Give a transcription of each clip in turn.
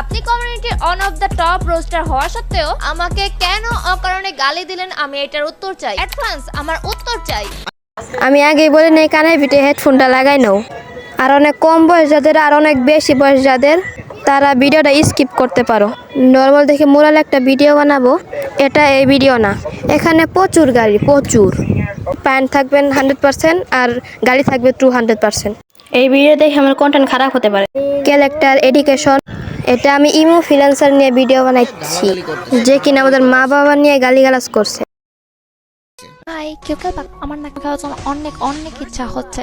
আপনি কমিউনিটির one of the top roaster হওয়া সত্ত্বেও আমাকে কেন অকারণে গালি দিলেন আমি এটার উত্তর চাই। অ্যাডভান্স আমার উত্তর চাই। আমি আগেই বলি নাই কানের পিঠে হেডফোনটা লাগাই নাও। আর অনেক কম বয়স যাদের আর অনেক বেশি বয়স যাদের তারা ভিডিওটা স্কিপ করতে পারো। নর্মাল দেখে মোরাল একটা ভিডিও বানাবো। এটা এই ভিডিও না। এখানে প্রচুর গাড়ি প্রচুর। প্যান্ট থাকবেন হান্ড্রেড পার্সেন্ট আর গাড়ি থাকবে টু হান্ড্রেড পার্সেন্ট এই ভিডিও দেখে আমার কন্টেন্ট খারাপ হতে পারে। ক্যারেক্টার এডুকেশন এটা আমি ইমো ফ্রিল্যান্সার নিয়ে ভিডিও বানাচ্ছি যে কিনা আমাদের মা বাবা নিয়ে গালিগালাজ করছে। ভাই কেউ কেউ পাক- আমার নাক খাওয়ার জন্য অনেক অনেক ইচ্ছা হচ্ছে।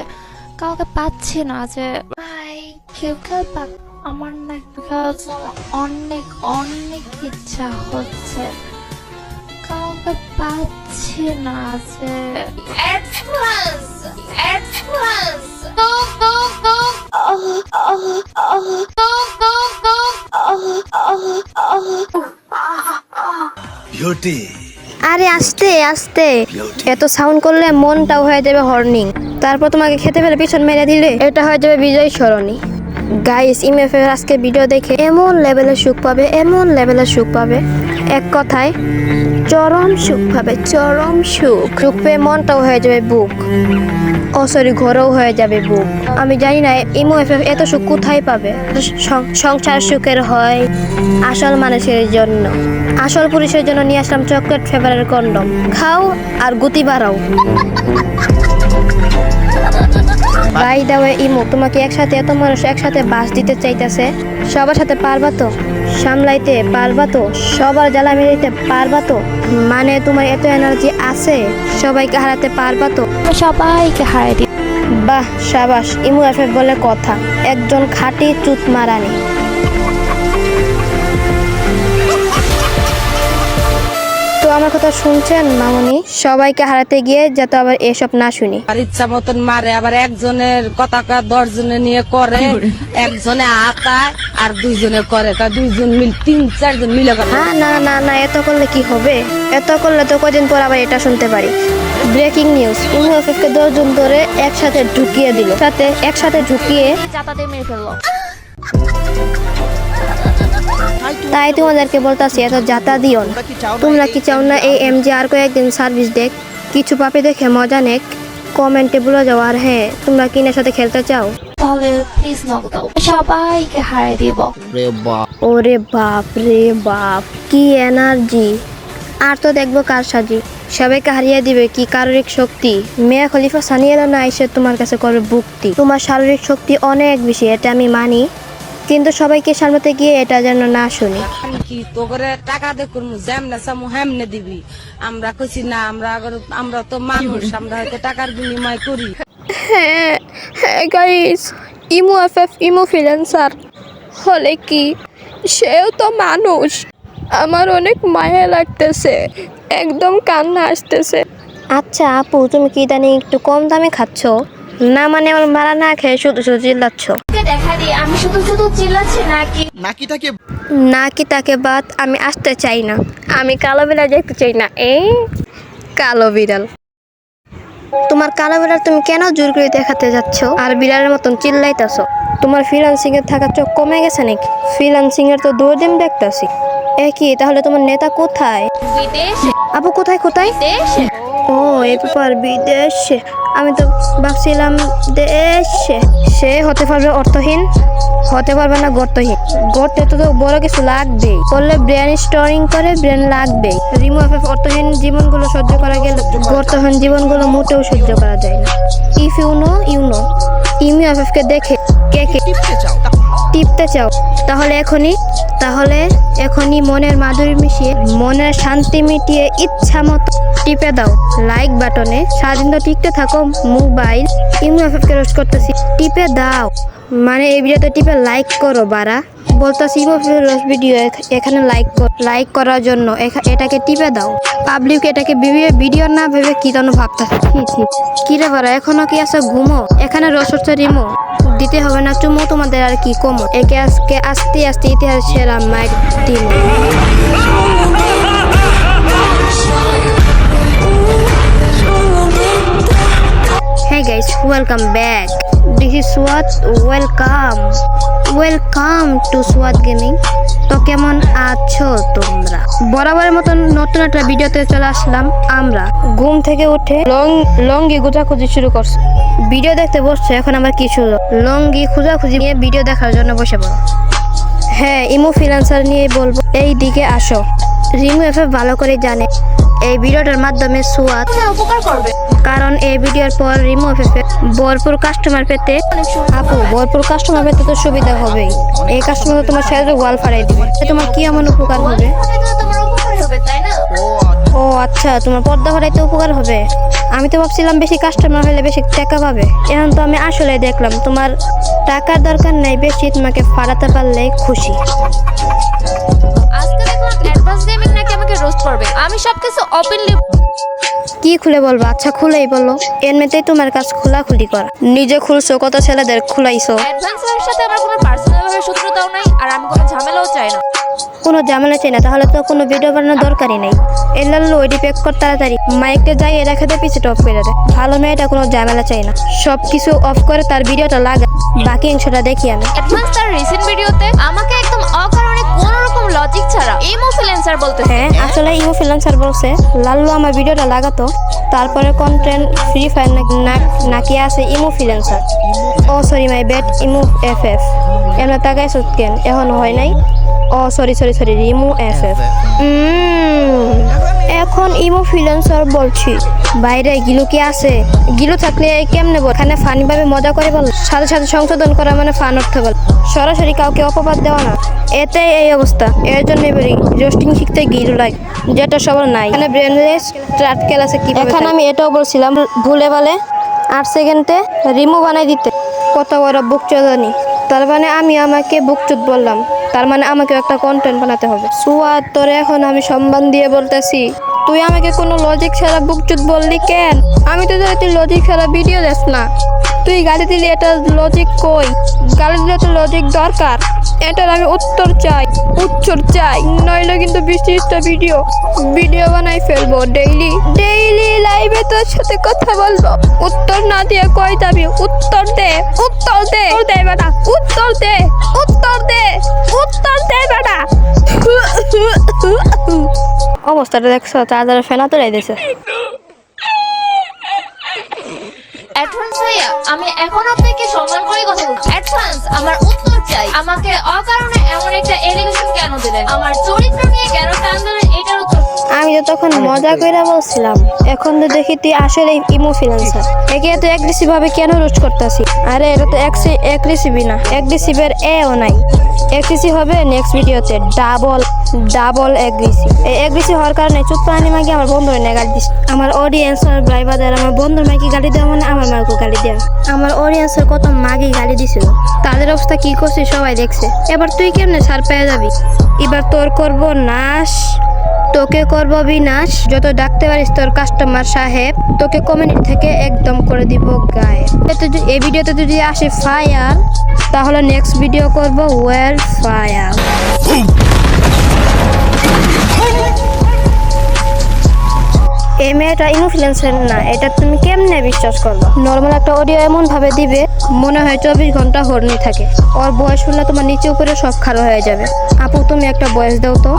কাউকে পাচ্ছি না যে ভাই কেউ কেউ পাক- আমার নাক খাওয়ার জন্য অনেক অনেক ইচ্ছা হচ্ছে। কাউকে পাচ্ছি না যে অ্যাডভান্স অ্যাডভান্স বিউটি। আরে আস্তে আস্তে। এত সাউন্ড করলে মনটাও হয়ে যাবে হর্নিং তারপর তোমাকে খেতে ফেলে পিছন মেরে দিলে। এটা হয়ে যাবে বিজয় সরণি। গাইস ইমেফের আজকে ভিডিও দেখে এমন লেভেলের সুখ পাবে, এমন লেভেলের সুখ পাবে। এক কথায়, চরম সুখ পাবে, চরম সুখ। সুখ পেয়ে মনটাও হয়ে যাবে বুক। ও সরি ঘরেও হয়ে যাবে বুক। আমি জানি না ইমো এফ এত সুখ কোথায় পাবে? সংসার সুখের হয় আসল মানুষের জন্য। আসল পুরুষের জন্য নিয়ে আসলাম চকলেট ফ্লেভারের কন্ডম খাও আর গুতি বাড়াও। বাই দাওয়ে ইমো তোমাকে একসাথে এত মানুষ একসাথে বাস দিতে চাইতেছে সবার সাথে পারবা তো? সামলাইতে পারবা তো? সবার জ্বালা মেরাইতে পারবা তো? মানে তোমার এত এনার্জি আছে সবাইকে হারাতে পারবা তো? সবাইকে হারাই দি বাহ সাবাস ইমু এফএফ বলে কথা। একজন খাঁটি চুত মারানি। আমার কথা শুনছেন মামনি? সবাইকে হারাতে গিয়ে যাতে আবার এসব না শুনি। আর ইচ্ছা মতন মারে আবার একজনের কথা দশ জনে নিয়ে করে একজনে আতায় আর দুইজনে করে। তা দুইজন মিল তিন চারজন মিলে করে। হ্যাঁ না না না এত করলে কি হবে? এত করলে তো কদিন পর আবার এটা শুনতে পারি। ব্রেকিং নিউজ ইমু এফএফকে দশজন ধরে একসাথে ঢুকিয়ে দিল। সাথে একসাথে ঢুকিয়ে যাতাতে মেরে ফেলল। তাই তোমাদেরকে বলতাছি এত যাতা দিও তোমরা কি চাও না এই এম জি আর কয়েকদিন সার্ভিস দেখ? কিছু পাপি দেখে মজা নেক। কমেন্টে বলে যাও আর হ্যাঁ তোমরা কিনের সাথে খেলতে চাও? তাহলে প্লিজ নক দাও সবাইকে হারাই দিব। ওরে বাপ রে বাপ কি এনার্জি আর তো দেখব কার সাজি। সবাইকে হারিয়ে দিবে কি শারীরিক শক্তি। মেয়া খলিফা সানিয়েলা না এসে তোমার কাছে করবে ভুক্তি। তোমার শারীরিক শক্তি অনেক বেশি এটা আমি মানি। কিন্তু সবাইকে সামলাতে গিয়ে এটা যেন না শুনি। আমি কি তো করে টাকা দে করব যেমনে সামু হেমনে দিবি। আমরা কইছি না আমরা আমরা তো মানুষ আমরা হয়তো টাকার বিনিময় করি। হ্যাঁ হ্যাঁ guys Emo F F Emo freelancer হলে কি? সেও তো মানুষ। আমার অনেক মায়া লাগতেছে। একদম কান্না আসতেছে। আচ্ছা আপু তুমি কি জানি একটু কম দামে খাচ্ছ? না মানে আমার মারা না খেয়ে শুধু শুধু চিল্লাচ্ছ। দেখা দিই আমি শুধু শুধু চিল্লাচ্ছি নাকি? নাকিটাকে না কি তাকে বাদ আমি আসতে চাই না। আমি কালো বিড়াল দেখতে চাই না এই কালো বিড়াল। তোমার কালো বিড়াল তুমি কেন জোর করে দেখাতে যাচ্ছ? আর বিড়ালের মতন চিল্লাইতেছ। তোমার ফ্রিলান্সিং এর থাকার চোখ কমে গেছে নাকি? ফ্রিলান্সিং এর তো দৌড় দিন দেখতেছি। এ কি তাহলে তোমার নেতা কোথায়? বিদেশে? আপু কোথায় কোথায়? দেশে ও এই ব্যাপার বিদেশে। আমি তো ভাবছিলাম দেশে। সে হতে পারবে অর্থহীন, হতে পারবে না গর্তহীন। গর্তে তো বড় কিছু লাগবেই। করলে ব্রেন স্টোরিং করে ব্রেন লাগবেই। রিমুভ অর্থহীন জীবনগুলো সহ্য করা গেলে গর্তহীন জীবনগুলো মোটেও সহ্য করা যায় না। If you know you know ইমি কে দেখে, কে কে টিপতে চাও, তাহলে এখনই তাহলে এখনই মনের মাধুরী মিশিয়ে, মনের শান্তি মিটিয়ে ইচ্ছা মতো টিপে দাও। লাইক বাটনে সারাদিন তো টিকতে থাকো, মোবাইল, ইমু করতেছি, টিপে দাও। মানে এই ভিডিওতে টিপে লাইক করো বারা বলতেছি ইমু রোস্ট ভিডিও এখানে লাইক লাইক করার জন্য এটাকে টিপে দাও। পাবলিক এটাকে ভিডিও- না ভেবে কি যেন ভাবতেছে। কি রে বারা এখনও কি আছে ঘুমো? এখানে রস রিমো। দিতে হবে না চুমো, তোমাদের আর কি কমো? একে আজকে আস্তে আস্তে ইতিহাস সেরা মাইক টিম। হ্যাঁ guys welcome back. This is what welcome. Welcome to Swad gaming তো কেমন আছো তোমরা? বরাবরের মতন নতুন একটা ভিডিওতে চলে আসলাম আমরা। ঘুম থেকে উঠে লং লঙ্গি খোঁজাখুঁজি শুরু করছি। ভিডিও দেখতে বসছো, এখন আমার কিছু লঙ্গি খোঁজাখুঁজি নিয়ে ভিডিও দেখার জন্য বসে পড়ো। হ্যাঁ ইমো ফ্রিল্যান্সার নিয়ে বলব। এই দিকে আসো। রিমু এফ ভালো করে জানে। এই ভিডিওটার মাধ্যমে সুয়াদ উপকার করবে কারণ এই ভিডিওর পর রিমু এফ ভরপুর কাস্টমার পেতে আপু, ভরপুর কাস্টমার পেতে তো সুবিধা হবেই। এই কাস্টমার তোমার স্যালারি ওয়াল ফাড়াই দিবে। তোমার কি এমন উপকার হবে? ও আচ্ছা তোমার পর্দা ফাড়াইতে উপকার হবে? আমি তো ভাবছিলাম বেশি কাস্টমার হলে বেশি টাকা পাবে। এখন তো আমি আসলে দেখলাম, তোমার টাকার দরকার নাই, বেশি তোমাকে ফাড়াতে পারলে খুশি। আজকে দেখলাম অ্যাডভান্স আমাকে রোস্ট করবে। আমি সবকিছু ওপেনলি কি খুলে বলব? আচ্ছা খুলেই বলো। এমনিতেই তোমার কাজ খোলাখুলি করা। নিজে খুলছো কত ছেলেদের খুলাইছো? অ্যাডভান্স এর সাথে আমার কোনো পার্সোনাল ভাবে শত্রুতাও নাই আর আমি কোনো ঝামেলাও চাই না। কোনো ঝামেলা চাই না তাহলে তো কোনো ভিডিও বানানোর দরকারই নেই। এলাল্লো ওইটি প্যাক কর তাড়াতাড়ি। মাইকটা যাই রেখে দে পিছিয়ে অফ করে দে। ভালো মেয়েটা কোনো ঝামেলা চাই না। সব কিছু অফ করে তার ভিডিওটা লাগা। বাকি অংশটা দেখি আমি। অ্যাডভান্স তার রিসেন্ট ভিডিওতে আমাকে একদম রকম লজিক ছাড়া ইমো ফ্রিল্যান্সার বলতে হ্যাঁ আসলে ইমো ফ্রিল্যান্সার বলছে। লাল্লু আমার ভিডিওটা লাগাতো তারপরে কন্টেন্ট ফ্রি ফায়ার নাকি আছে Emo freelancer O sorry my bad Emo F F এমন তাকাই কেন এখন হয় নাই। ও sorry sorry sorry Rimu F F এখন ইমো ফ্রিল্যান্সার বলছি। বাইরে গিলু কি আছে? গিলু থাকলে কেমনে বল? এখানে ফানি ভাবে মজা করে বল। সাথে সাথে সংশোধন করা মানে ফান অর্থ বল। সরাসরি কাউকে অপবাদ দেওয়া না। এতে এই অবস্থা। এর জন্য এবারে রোস্টিং শিখতে গিলু লাগ যেটা সবার নাই। এখানে ব্রেনলেস ট্রাটকেল আছে কি এখানে আমি এটাও বলছিলাম ভুলে বলে আট সেকেন্ডে রিমু বানাই দিতে। কত বড় বুক চোদানি। তার মানে আমি আমাকে বুক বুকচুত বললাম। তার মানে আমাকে একটা কন্টেন্ট বানাতে হবে। সুয়াদ তোরে এখন আমি সম্মান দিয়ে বলতেছি। তুই আমাকে কোনো লজিক ছাড়া বুকচুত বললি কেন? আমি তো তুই লজিক ছাড়া ভিডিও দেখ না তুই গালি দিলি, এটা লজিক কই? গালি দিলে তো লজিক দরকার। এটার আমি উত্তর চাই উত্তর চাই, নইলে কিন্তু বিশিষ্ট ভিডিও ভিডিও বানাই ফেলব ডেইলি ডেইলি লাইভে তোর সাথে কথা বলব। উত্তর না দিয়ে কই যাবি? উত্তর দে উত্তর দে। দে বেটা, উত্তর দে উত্তর দে উত্তর দে বেটা। অবস্থাটা দেখছ চার্জারের ফেনা তো দিয়েছে। অ্যাডভান্স ভাইয়া, আমি এখন আপনাকে সম্মান করে কথা বলছি। অ্যাডভান্স আমার উত্তর চাই। আমাকে অকারণে এমন একটা এলিগেশন কেন দিলেন? আমার চরিত্র নিয়ে কেন টান দিলেন? এটার উত্তর আমি তো তখন মজা করে বলছিলাম এখন তো দেখি তুই আসলে ইমো ফিলেন্সার। একে এত অ্যাগ্রেসিভ ভাবে কেন রোজ করতেছি? আরে এটা তো এক এক অ্যাগ্রেসিভই না অ্যাগ্রেসিভের এও নাই। এক অ্যাগ্রেসিভ হবে নেক্সট ভিডিওতে ডাবল ডাবল এক অ্যাগ্রেসিভ এই এক অ্যাগ্রেসিভ হওয়ার কারণে চুপ পানি মাগি আমার বন্ধুর নিয়ে গালি দিস। আমার অডিয়েন্স আর ড্রাইভারদের আমার বন্ধুর মাইকে গালি দেওয়া মানে আমার মাকে গালি দেওয়া। আমার অডিয়েন্সের কত মাগি গালি দিছিল। তাদের অবস্থা কি করছিস সবাই দেখছে। এবার তুই কেমনে সার পেয়ে যাবি? এবার তোর করব নাশ। তোকে করব বিনাশ। যত ডাকতে পারিস তোর কাস্টমার সাহেব, তোকে কমিউনিটি থেকে একদম করে দিব গায়ে। এই ভিডিওতে যদি আসে ফায়ার তাহলে নেক্সট ভিডিও করব ওয়েল ফায়ার এই মেয়েটা ইনফ্লুয়েন্সার না এটা তুমি কেমনে বিশ্বাস করবে? নর্মাল একটা অডিও এমন ভাবে দিবে মনে হয় চব্বিশ ঘণ্টা হর্নি থাকে। ওর বয়স শুনলে তোমার নিচে উপরে সব খারাপ হয়ে যাবে। আপু তুমি একটা বয়স দাও তো।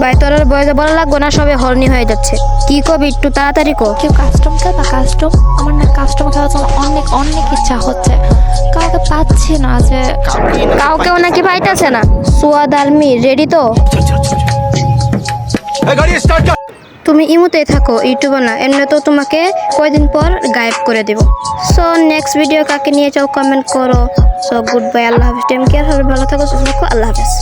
ভাই তোর আর বয়সে বলা লাগবো না সবে হর্নি হয়ে যাচ্ছে। কি কবি একটু তাড়াতাড়ি কো। কেউ কাস্টম খেলবা কাস্টম আমার না কাস্টম খেলার জন্য অনেক অনেক ইচ্ছা হচ্ছে। কাউকে পাচ্ছি না যে কাউকেও নাকি পাইতেছে না। সুয়াদ আলমি রেডি তো? তুমি ইমুতেই থাকো ইউটিউবে না। এমনি তো তোমাকে কয়দিন পর গায়েব করে দেব। সো নেক্সট ভিডিও কাকে নিয়ে চাও কমেন্ট করো। সো গুড বাই আল্লাহ হাফিজ। টেম কেয়ার হবে ভালো থাকো, সুস্থ থাকো, আল্লাহ হাফিজ।